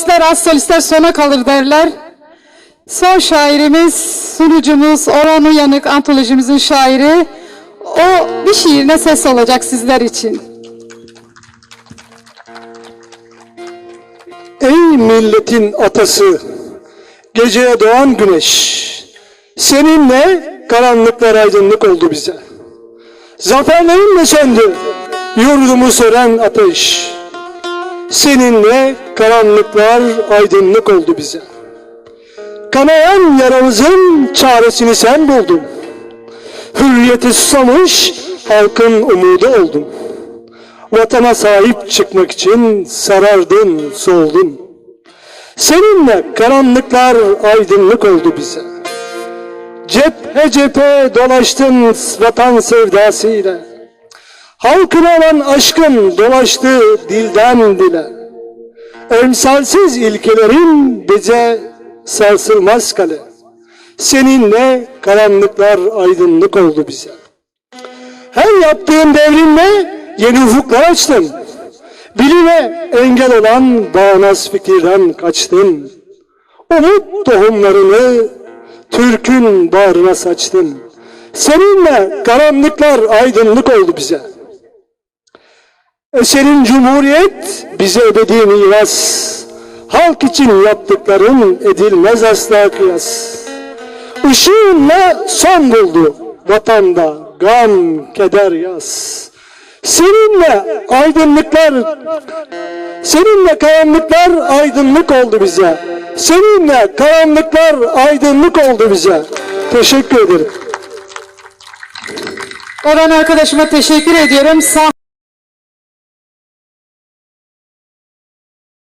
solistler az solistler sona kalır derler. Son şairimiz, sunucumuz, Orhan Uyanık antolojimizin şairi. O bir şiirine ses olacak sizler için. Ey milletin atası, geceye doğan güneş, seninle karanlıklar aydınlık oldu bize. Zaferlerinle söndü yurdumu sören ateş. Seninle karanlıklar aydınlık oldu bize. Kanayan yaramızın çaresini sen buldun. Hürriyeti susamış halkın umudu oldun. Vatana sahip çıkmak için sarardın, soldun. Seninle karanlıklar aydınlık oldu bize. Cephe cephe dolaştın vatan sevdasıyla. Halkına olan aşkın dolaştı dilden dile. Emsalsiz ilkelerin bize sarsılmaz kale. Seninle karanlıklar aydınlık oldu bize. Her yaptığın devrimle yeni ufuklar açtın. Bilime engel olan bağnaz fikirden kaçtın. Umut tohumlarını Türk'ün bağrına saçtın. Seninle karanlıklar aydınlık oldu bize. Eserin Cumhuriyet bize ebedi miras. Halk için yaptıkların edilmez asla kıyas. Işığınla son buldu vatanda gam, keder, yaz. Seninle aydınlıklar, seninle karanlıklar aydınlık oldu bize. Seninle karanlıklar aydınlık oldu bize. Teşekkür ederim. Orhan arkadaşıma teşekkür ediyorum. Sağ